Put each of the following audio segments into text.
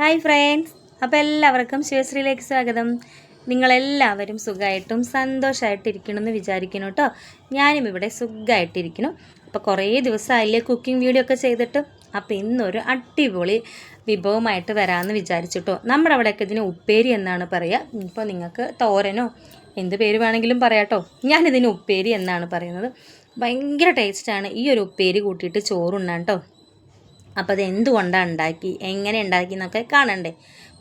Hi friends അപ്പോൾ എല്ലാവർക്കും ശിവശ്രീയിലേക്ക് സ്വാഗതം. നിങ്ങളെല്ലാവരും സുഖമായിട്ടും സന്തോഷമായിട്ടിരിക്കണമെന്ന് വിചാരിക്കുന്നു കേട്ടോ. ഞാനും ഇവിടെ സുഖമായിട്ടിരിക്കണം അപ്പോൾ കുറേ ദിവസമായില്ലേ കുക്കിംഗ് വീഡിയോ ഒക്കെ ചെയ്തിട്ട്. അപ്പോൾ ഇന്നൊരു അടിപൊളി വിഭവമായിട്ട് വരാമെന്ന് വിചാരിച്ചിട്ടോ നമ്മുടെ അവിടെയൊക്കെ ഇതിന് ഉപ്പേരി എന്നാണ് പറയുക ഇപ്പോൾ നിങ്ങൾക്ക് തോരനോ എന്ത് പേര് വേണമെങ്കിലും പറയാട്ടോ ഞാനിതിന് ഉപ്പേരി എന്നാണ് പറയുന്നത്. ഭയങ്കര ടേസ്റ്റാണ് ഈ ഒരു ഉപ്പേരി കൂട്ടിയിട്ട് ചോറുണ്ണാൻ കേട്ടോ. അപ്പോൾ അത് എന്തുകൊണ്ടാണ് ഉണ്ടാക്കി? എങ്ങനെ ഉണ്ടാക്കി എന്നൊക്കെ കാണണ്ടേ.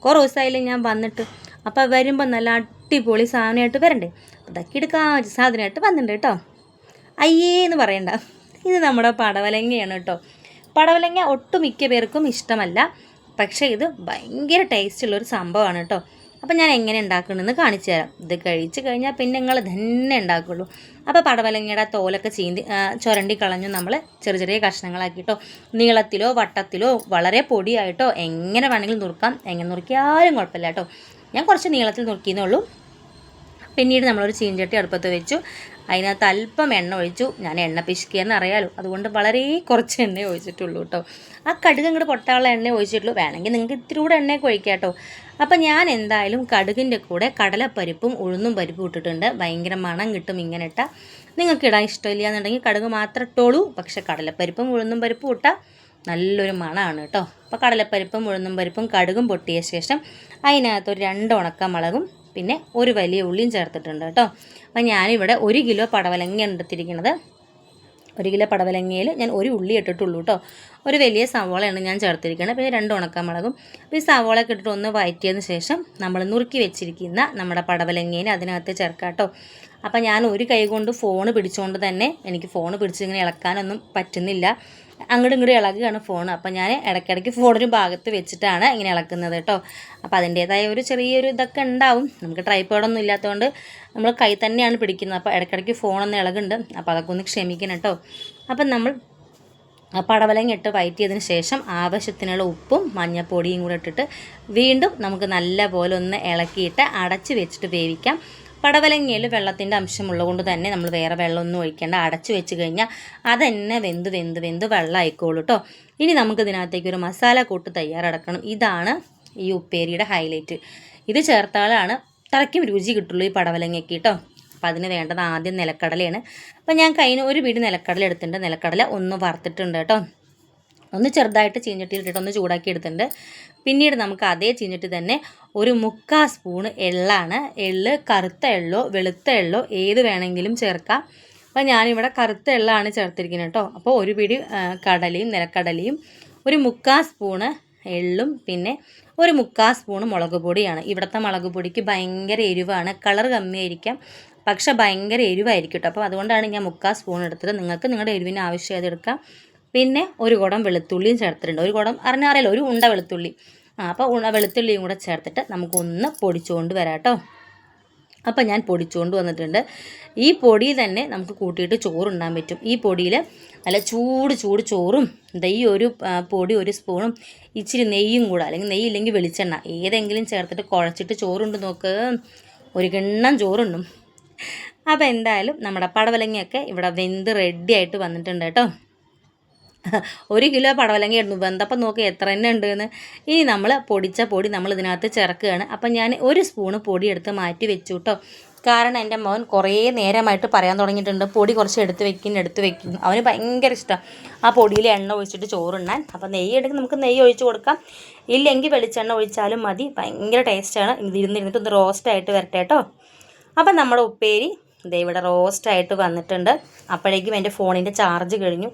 കുറേ ദിവസമായില്ലേ ഞാൻ വന്നിട്ട്. അപ്പോൾ വരുമ്പോൾ നല്ല അടിപൊളി സാധനമായിട്ട് വരണ്ടേ. അതൊക്കെ എടുക്കാൻ സാധനമായിട്ട് വന്നിട്ടുണ്ട് കേട്ടോ. അയ്യേ എന്ന് പറയണ്ട. ഇത് നമ്മുടെ പടവലങ്ങയാണ് കേട്ടോ. പടവലങ്ങ ഒട്ടുമിക്ക പേർക്കും ഇഷ്ടമല്ല. പക്ഷേ ഇത് ഭയങ്കര ടേസ്റ്റുള്ളൊരു സംഭവമാണ് കേട്ടോ. അപ്പോൾ ഞാൻ എങ്ങനെ ഉണ്ടാക്കണമെന്ന് കാണിച്ചു തരാം. ഇത് കഴിച്ച് കഴിഞ്ഞാൽ പിന്നെ നിങ്ങൾ തന്നെ ഉണ്ടാക്കുള്ളൂ. അപ്പോൾ പടവലങ്ങയുടെ തോലൊക്കെ ചീന്തി ചുരണ്ടി കളഞ്ഞു നമ്മൾ ചെറിയ ചെറിയ കഷ്ണങ്ങളാക്കിയിട്ടോ നീളത്തിലോ വട്ടത്തിലോ വളരെ പൊടിയായിട്ടോ എങ്ങനെ വേണമെങ്കിലും നുറുക്കാം. എങ്ങനെ നുറുക്കിയാലും കുഴപ്പമില്ല കേട്ടോ ഞാൻ കുറച്ച് നീളത്തിൽ നുറുക്കിയെന്നുള്ളൂ പിന്നീട് നമ്മളൊരു ചീഞ്ചട്ടി അടുപ്പത്ത് വെച്ചു. അതിനകത്ത് അല്പം എണ്ണ ഒഴിച്ചു. ഞാൻ എണ്ണ പിശുക്കിയെന്ന് അറിയാലോ. അതുകൊണ്ട് വളരെ കുറച്ച് എണ്ണ ഒഴിച്ചിട്ടുള്ളൂ കേട്ടോ. ആ കടുക് ഇങ്ങോട്ട് പൊട്ടാനുള്ള എണ്ണ ഒഴിച്ചിട്ടുള്ളൂ. വേണമെങ്കിൽ നിങ്ങൾക്ക് ഇത്തിരി കൂടെ എണ്ണയൊക്കെ ഒഴിക്കാം കേട്ടോ. അപ്പം ഞാൻ എന്തായാലും കടുകിന്റെ കൂടെ കടലപ്പരിപ്പും ഉഴുന്നും പരിപ്പും ഇട്ടിട്ടുണ്ട്. ഭയങ്കര മണം കിട്ടും ഇങ്ങനെ ഇട്ടാൽ നിങ്ങൾക്ക് ഇടാൻ ഇഷ്ടമില്ല എന്നുണ്ടെങ്കിൽ കടുക് മാത്രം ഇട്ടോളൂ. പക്ഷേ കടലപ്പരിപ്പും ഉഴുന്നും പരിപ്പും ഇട്ടാൽ നല്ലൊരു മണമാണ് കേട്ടോ. അപ്പോൾ കടലപ്പരിപ്പും ഉഴുന്നും പരിപ്പും കടുകും പൊട്ടിയ ശേഷം അതിനകത്തൊരു രണ്ട് ഉണക്കമുളകും പിന്നെ ഒരു വലിയ ഉള്ളിയും ചേർത്തിട്ടുണ്ട് കേട്ടോ. അപ്പം ഞാനിവിടെ ഒരു കിലോ പടവലങ്ങയാണ് എടുത്തിരിക്കുന്നത്. ഒരു കിലോ പടവലങ്ങയിൽ ഞാൻ ഒരു ഉള്ളി ഇട്ടിട്ടുള്ളൂ കേട്ടോ. ഒരു വലിയ സവോളയാണ് ഞാൻ ചേർത്തിരിക്കുന്നത്. പിന്നെ രണ്ട് ഉണക്കമുളകും. അപ്പോൾ ഈ സവോളയൊക്കെ ഇട്ടിട്ട് ഒന്ന് വഴറ്റിയതിന് ശേഷം നമ്മൾ നുറുക്കി വെച്ചിരിക്കുന്ന നമ്മുടെ പടവലങ്ങേനെ അതിനകത്ത് ചേർക്കാം കേട്ടോ. അപ്പോൾ ഞാൻ ഒരു കൈ കൊണ്ട് ഫോണ് പിടിച്ചുകൊണ്ട് തന്നെ എനിക്ക് ഫോണ് പിടിച്ചിങ്ങനെ ഇളക്കാനൊന്നും പറ്റുന്നില്ല. അങ്ങോട്ടും ഇങ്ങോട്ടും ഇളകുകയാണ് ഫോൺ അപ്പോൾ ഞാൻ ഇടയ്ക്കിടയ്ക്ക് ഫോണൊരു ഭാഗത്ത് വെച്ചിട്ടാണ് ഇങ്ങനെ ഇളക്കുന്നത് കേട്ടോ. അപ്പോൾ അതിന്റേതായ ഒരു ചെറിയൊരു ഇതൊക്കെ ഉണ്ടാവും. നമുക്ക് ട്രൈപ്പോഡൊന്നും ഇല്ലാത്തതുകൊണ്ട് നമ്മൾ കൈ തന്നെയാണ് പിടിക്കുന്നത്. അപ്പോൾ ഇടയ്ക്കിടയ്ക്ക് ഫോണൊന്ന് ഇളകുണ്ട് അപ്പോൾ അതൊക്കെ ഒന്ന് ക്ഷമിക്കണം കേട്ടോ. അപ്പം നമ്മൾ പടവലങ്ങ ഇട്ട് വയറ്റിയതിന് ശേഷം ആവശ്യത്തിനുള്ള ഉപ്പും മഞ്ഞൾപ്പൊടിയും കൂടെ ഇട്ടിട്ട് വീണ്ടും നമുക്ക് നല്ല പോലെ ഒന്ന് ഇളക്കിയിട്ട് അടച്ച് വെച്ചിട്ട് വേവിക്കാം. പടവലങ്ങയിൽ വെള്ളത്തിന്റെ അംശമുള്ളത് കൊണ്ട് തന്നെ നമ്മൾ വേറെ വെള്ളമൊന്നും ഒഴിക്കേണ്ട. അടച്ചു വെച്ച് കഴിഞ്ഞാൽ അതന്നെ വെന്ത് വെന്ത് വെന്ത് വെള്ളം ആയിക്കോളൂ കേട്ടോ ഇനി നമുക്ക് ഇതിനകത്തേക്ക് ഒരു മസാല കൂട്ട് തയ്യാറെടുക്കണം. ഇതാണ് ഈ ഉപ്പേരിയുടെ ഹൈലൈറ്റ് ഇത് ചേർത്താലാണ് തറയ്ക്കും രുചി കിട്ടുള്ളൂ ഈ പടവലങ്ങയ്ക്ക് കേട്ടോ അപ്പം അതിന് വേണ്ടത് ആദ്യം നിലക്കടലയാണ്. അപ്പം ഞാൻ കയ്യിൽ ഒരു വീട് നിലക്കടല എടുത്തിട്ടുണ്ട്. നിലക്കടല ഒന്ന് വറുത്തിട്ടുണ്ട് കേട്ടോ ഒന്ന് ചെറുതായിട്ട് ചീഞ്ഞട്ടിയിൽ ഇട്ടിട്ട് ഒന്ന് ചൂടാക്കി എടുത്തിട്ടുണ്ട്. പിന്നീട് നമുക്ക് അതേ ചീഞ്ഞിട്ട് തന്നെ ഒരു മുക്കാൽ സ്പൂണ് എള്ളാണ്. എള്ള് കറുത്ത എള്ളോ വെളുത്ത എള്ളോ ഏത് വേണമെങ്കിലും ചേർക്കാം. അപ്പോൾ ഞാനിവിടെ കറുത്ത എള്ളാണ് ചേർത്തിരിക്കുന്നത് കേട്ടോ. അപ്പോൾ ഒരു പിടി കടലയും നിലക്കടലയും ഒരു മുക്കാൽ സ്പൂണ് എള്ളും പിന്നെ ഒരു മുക്കാൽ സ്പൂണ് മുളക് പൊടിയാണ്. ഇവിടുത്തെ മുളക് പൊടിക്ക് ഭയങ്കര എരിവാണ്. കളർ കമ്മിയായിരിക്കാം പക്ഷേ ഭയങ്കര എരിവായിരിക്കും കേട്ടോ. അപ്പോൾ അതുകൊണ്ടാണ് ഞാൻ മുക്കാൽ സ്പൂൺ എടുത്തത്. നിങ്ങൾക്ക് നിങ്ങളുടെ എരിവിന് ആവശ്യമായത് എടുക്കാം. പിന്നെ ഒരു കുടം വെളുത്തുള്ളിയും ചേർത്തിട്ടുണ്ട്. ഒരു കുടം അറിഞ്ഞാറിയല്ലോ ഒരു ഉണ്ട വെളുത്തുള്ളി. ആ അപ്പോൾ ഉണ്ട വെളുത്തുള്ളിയും കൂടെ ചേർത്തിട്ട് നമുക്കൊന്ന് പൊടിച്ചുകൊണ്ട് വരാം കേട്ടോ. അപ്പം ഞാൻ പൊടിച്ചുകൊണ്ട് വന്നിട്ടുണ്ട്. ഈ പൊടി തന്നെ നമുക്ക് കൂട്ടിയിട്ട് ചോറുണ്ടാൻ പറ്റും. ഈ പൊടിയിൽ നല്ല ചൂട് ചൂട് ചോറും ദൈ ഒരു പൊടി ഒരു സ്പൂണും ഇച്ചിരി നെയ്യും കൂടെ അല്ലെങ്കിൽ നെയ്യ് ഇല്ലെങ്കിൽ വെളിച്ചെണ്ണ ഏതെങ്കിലും ചേർത്തിട്ട് കുഴച്ചിട്ട് ചോറുണ്ട് നോക്ക്. ഒരു കിണ്ണം ചോറുണ്ടും അപ്പോൾ എന്തായാലും നമ്മുടെ പടവലങ്ങയൊക്കെ ഇവിടെ വെന്ത് റെഡി ആയിട്ട് വന്നിട്ടുണ്ട് കേട്ടോ. ഒരു കിലോ പടവലങ്ങ ഇടുന്നു വെന്തപ്പം നോക്കി എത്ര എണ്ണ ഉണ്ടെന്ന്. ഇനി നമ്മൾ പൊടിച്ച പൊടി നമ്മൾ ഇതിനകത്ത് ചേർക്കുകയാണ്. അപ്പം ഞാൻ ഒരു സ്പൂണ് പൊടി എടുത്ത് മാറ്റി വെച്ചു കേട്ടോ കാരണം എന്റെ മോൻ കുറേ നേരമായിട്ട് പറയാൻ തുടങ്ങിയിട്ടുണ്ട്. പൊടി കുറച്ച് എടുത്ത് വെക്കുന്നു എടുത്ത് വെക്കും. അവന് ഭയങ്കര ഇഷ്ടമാണ് ആ പൊടിയിൽ എണ്ണ ഒഴിച്ചിട്ട് ചോറുണ്ണാൻ. അപ്പം നെയ്യ് എടുക്കും നമുക്ക് നെയ്യ് ഒഴിച്ച് കൊടുക്കാം. ഇല്ലെങ്കിൽ വെളിച്ചെണ്ണ ഒഴിച്ചാലും മതി. ഭയങ്കര ടേസ്റ്റാണ്. ഇത് ഇരുന്നിരുന്നിട്ട് ഒന്ന് റോസ്റ്റായിട്ട് വരട്ടെ കേട്ടോ അപ്പം നമ്മുടെ ഉപ്പേരി ദേ ഇവിടെ റോസ്റ്റായിട്ട് വന്നിട്ടുണ്ട്. അപ്പോഴേക്കും എന്റെ ഫോണിന്റെ ചാർജ് കഴിഞ്ഞു.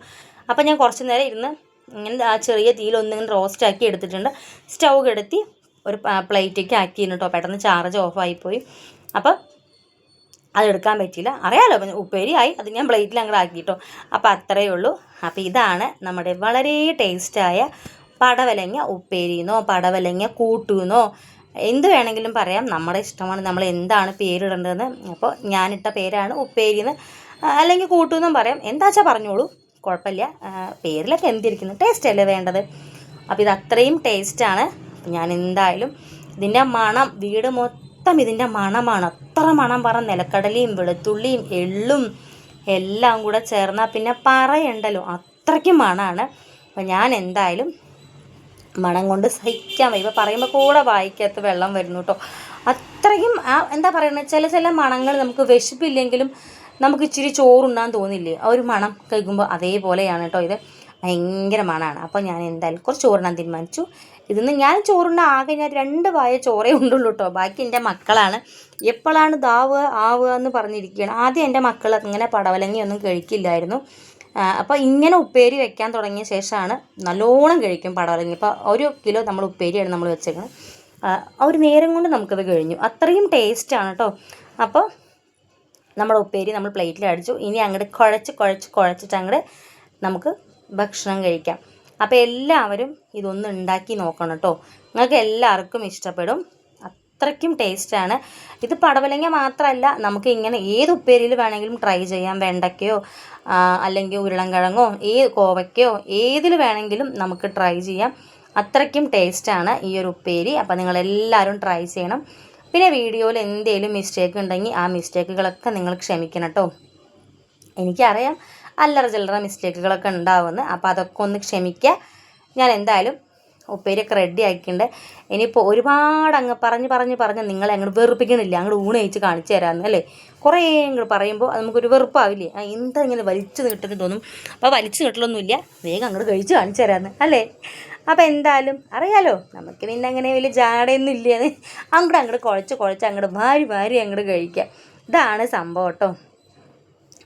അപ്പം ഞാൻ കുറച്ച് നേരം ഇരുന്ന് ഇങ്ങനെ ആ ചെറിയ തീയിൽ ഒന്നിങ്ങനെ റോസ്റ്റ് ആക്കി എടുത്തിട്ടുണ്ട്. സ്റ്റൗ കെടുത്തി ഒരു പ്ലേറ്റേക്ക് ആക്കി കേട്ടോ പെട്ടെന്ന് ചാർജ് ഓഫായിപ്പോയി അപ്പം അതെടുക്കാൻ പറ്റിയില്ല. അറിയാലോ ഉപ്പേരിയായി. അത് ഞാൻ പ്ലേറ്റിൽ അങ്ങോട്ട് ആക്കിയിട്ടോ അപ്പോൾ അത്രയേ ഉള്ളൂ. അപ്പോൾ ഇതാണ് നമ്മുടെ വളരെ ടേസ്റ്റായ പടവലങ്ങ ഉപ്പേരിന്നോ പടവലങ്ങ കൂട്ടുന്നോ എന്ത് വേണമെങ്കിലും പറയാം. നമ്മുടെ ഇഷ്ടമാണ്. നമ്മൾ എന്താണ് പേരിടേണ്ടതെന്ന്. അപ്പോൾ ഞാനിട്ട പേരാണ് ഉപ്പേരിന്ന്. അല്ലെങ്കിൽ കൂട്ടുമെന്നും പറയാം. എന്താ വെച്ചാൽ പറഞ്ഞോളൂ. കുഴപ്പമില്ല. പേരിലൊക്കെ എന്തിരിക്കുന്നു? ടേസ്റ്റ് അല്ലേ വേണ്ടത്? അപ്പോൾ ഇത് അത്രയും ടേസ്റ്റാണ് ഞാൻ എന്തായാലും ഇതിന്റെ മണം വീട് മൊത്തം ഇതിന്റെ മണമാണ്. അത്ര മണം പറ നിലക്കടലയും വെളുത്തുള്ളിയും എള്ളും എല്ലാം കൂടെ ചേർന്നാൽ പിന്നെ പറയണ്ടല്ലോ. അത്രയ്ക്കും മണമാണ് അപ്പോൾ ഞാൻ എന്തായാലും മണം കൊണ്ട് സഹിക്കാൻ വയ്യ. ഇപ്പോൾ പറയുമ്പോൾ കൂടെ വായിക്കകത്ത് വെള്ളം വരുന്നു കേട്ടോ അത്രയും ആ എന്താ പറയുന്നത് ചില ചില മണങ്ങൾ നമുക്ക് വിശപ്പില്ലെങ്കിലും നമുക്ക് ഇച്ചിരി ചോറുണ്ടാൻ തോന്നില്ലേ? ആ ഒരു മണം കഴിക്കുമ്പോൾ അതേപോലെയാണ് കേട്ടോ ഇത്. ഭയങ്കര മണമാണ് അപ്പോൾ ഞാൻ എന്തായാലും കുറച്ച് ചോറിനാൻ തീരുമാനിച്ചു. ഇതിന്ന് ഞാൻ ചോറുണ്ട ആകെ ഞാൻ രണ്ട് വായ ചോറേ ഉണ്ടുള്ളൂ കേട്ടോ. ബാക്കി എന്റെ മക്കളാണ്. എപ്പോഴാണ് ദാവുക ആവുക എന്ന് പറഞ്ഞിരിക്കുകയാണ്. ആദ്യം എന്റെ മക്കൾ ഇങ്ങനെ പടവലങ്ങിയൊന്നും കഴിക്കില്ലായിരുന്നു. അപ്പോൾ ഇങ്ങനെ ഉപ്പേരി വെക്കാൻ തുടങ്ങിയ ശേഷമാണ് നല്ലോണം കഴിക്കും പടവലങ്ങി. ഇപ്പോൾ ഒരു കിലോ നമ്മൾ ഉപ്പേരിയാണ് നമ്മൾ വെച്ചേക്കുന്നത് ഒരു നേരം കൊണ്ട് നമുക്കത് കഴിഞ്ഞു. അത്രയും ടേസ്റ്റാണ് കേട്ടോ. അപ്പോൾ നമ്മുടെ ഉപ്പേരി നമ്മൾ പ്ലേറ്റിൽ അടിച്ചു. ഇനി അങ്ങോട്ട് കുഴച്ച് കുഴച്ച് കുഴച്ചിട്ട് അങ്ങോട്ട് നമുക്ക് ഭക്ഷണം കഴിക്കാം. അപ്പോൾ എല്ലാവരും ഇതൊന്ന് ഉണ്ടാക്കി നോക്കണം കേട്ടോ. നിങ്ങൾക്ക് എല്ലാവർക്കും ഇഷ്ടപ്പെടും. അത്രയ്ക്കും ടേസ്റ്റാണ് ഇത് പടവലങ്ങ മാത്രമല്ല നമുക്ക് ഇങ്ങനെ ഏത് ഉപ്പേരിയിൽ വേണമെങ്കിലും ട്രൈ ചെയ്യാം. വെണ്ടയ്ക്കയോ അല്ലെങ്കിൽ ഉരുളൻകിഴങ്ങോ ഏത് കോവയ്ക്കയോ ഏതിൽ വേണമെങ്കിലും നമുക്ക് ട്രൈ ചെയ്യാം. അത്രയ്ക്കും ടേസ്റ്റാണ് ഈ ഒരു ഉപ്പേരി. അപ്പോൾ നിങ്ങളെല്ലാവരും ട്രൈ ചെയ്യണം. പിന്നെ വീഡിയോയിൽ എന്തെങ്കിലും മിസ്റ്റേക്ക് ഉണ്ടെങ്കിൽ ആ മിസ്റ്റേക്കുകളൊക്കെ നിങ്ങൾ ക്ഷമിക്കണം കേട്ടോ എനിക്കറിയാം അല്ലറ ചില്ലറ മിസ്റ്റേക്കുകളൊക്കെ ഉണ്ടാവുമെന്ന്. അപ്പോൾ അതൊക്കെ ഒന്ന് ക്ഷമിക്കുക. ഞാൻ എന്തായാലും ഉപ്പേരിയൊക്കെ റെഡി ആക്കിയിട്ടുണ്ട്. ഇനിയിപ്പോൾ ഒരുപാട് അങ്ങ് പറഞ്ഞ് പറഞ്ഞ് പറഞ്ഞ് നിങ്ങളെ അങ്ങോട്ട് വെറുപ്പിക്കണില്ല. അങ്ങോട്ട് ഊണ് കഴിച്ച് കാണിച്ചു തരാമെന്ന് അല്ലേ? കുറേ അങ്ങോട്ട് പറയുമ്പോൾ അത് നമുക്കൊരു വെറുപ്പാവില്ലേ? ആ എന്താ ഇങ്ങനെ വലിച്ചു നീട്ടുന്നു തോന്നും. അപ്പോൾ വലിച്ചു നീട്ടലൊന്നുമില്ല വേഗം അങ്ങോട്ട് കഴിച്ച് കാണിച്ചു തരാമെന്ന് അല്ലേ? അപ്പോൾ എന്തായാലും അറിയാലോ നമുക്ക് പിന്നെ അങ്ങനെ വലിയ ജാടയൊന്നും ഇല്ലയെന്ന് അങ്ങോട്ട് അങ്ങോട്ട് കുഴച്ച് കുഴച്ച് അങ്ങോട്ട് വാരി വാരി അങ്ങോട്ട് കഴിക്കുക ഇതാണ് സംഭവം കേട്ടോ.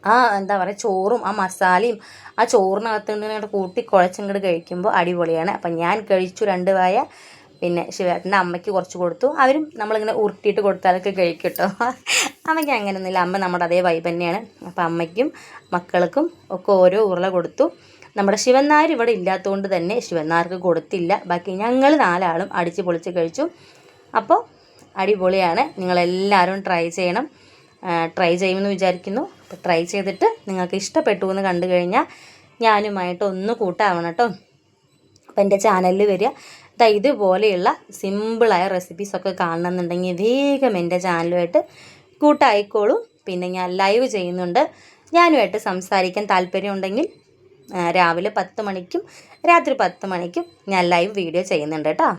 ആ എന്താ പറയുക ചോറും ആ മസാലയും ആ ചോറിനകത്ത് ഇങ്ങോട്ട് കൂട്ടി കുഴച്ചങ്ങോട്ട് കഴിക്കുമ്പോൾ അടിപൊളിയാണ്. അപ്പം ഞാൻ കഴിച്ചു രണ്ട് വായ പിന്നെ ശിവേട്ടന്റെ അമ്മയ്ക്ക് കുറച്ച് കൊടുത്തു. അവരും നമ്മളിങ്ങനെ ഉരുട്ടിയിട്ട് കൊടുത്താലൊക്കെ കഴിക്കും കേട്ടോ അമ്മയ്ക്ക് അങ്ങനെയൊന്നുമില്ല അമ്മ നമ്മുടെ അതേ വൈബ് തന്നെയാണ്. അപ്പം അമ്മയ്ക്കും മക്കൾക്കും ഒക്കെ ഓരോ ഉരുള കൊടുത്തു. നമ്മുടെ ശിവന്നാർ ഇവിടെ ഇല്ലാത്തതുകൊണ്ട് തന്നെ ശിവന്നാർക്ക് കൊടുത്തില്ല. ബാക്കി ഞങ്ങൾ നാലാളും അടിച്ച് പൊളിച്ച് കഴിച്ചു. അപ്പോൾ അടിപൊളിയാണ്. നിങ്ങളെല്ലാവരും ട്രൈ ചെയ്യണം. ട്രൈ ചെയ്യുമെന്ന് വിചാരിക്കുന്നു. അപ്പോൾ ട്രൈ ചെയ്തിട്ട് നിങ്ങൾക്ക് ഇഷ്ടപ്പെട്ടു എന്ന് കണ്ടു കഴിഞ്ഞാൽ ഞാനുമായിട്ട് ഒന്ന് കൂട്ടാവണം കേട്ടോ. അപ്പോൾ എന്റെ ചാനലിൽ വരിക. ദാ ഇതുപോലെയുള്ള സിമ്പിളായ റെസിപ്പീസൊക്കെ കാണണമെന്നുണ്ടെങ്കിൽ വേഗം എന്റെ ചാനലുമായിട്ട് കൂട്ടായിക്കോളും. പിന്നെ ഞാൻ ലൈവ് ചെയ്യുന്നുണ്ട്. ഞാനുമായിട്ട് സംസാരിക്കാൻ താല്പര്യമുണ്ടെങ്കിൽ രാവിലെ പത്ത് മണിക്കും രാത്രി പത്ത് മണിക്കും ഞാൻ ലൈവ് വീഡിയോ ചെയ്യുന്നുണ്ട് കേട്ടോ.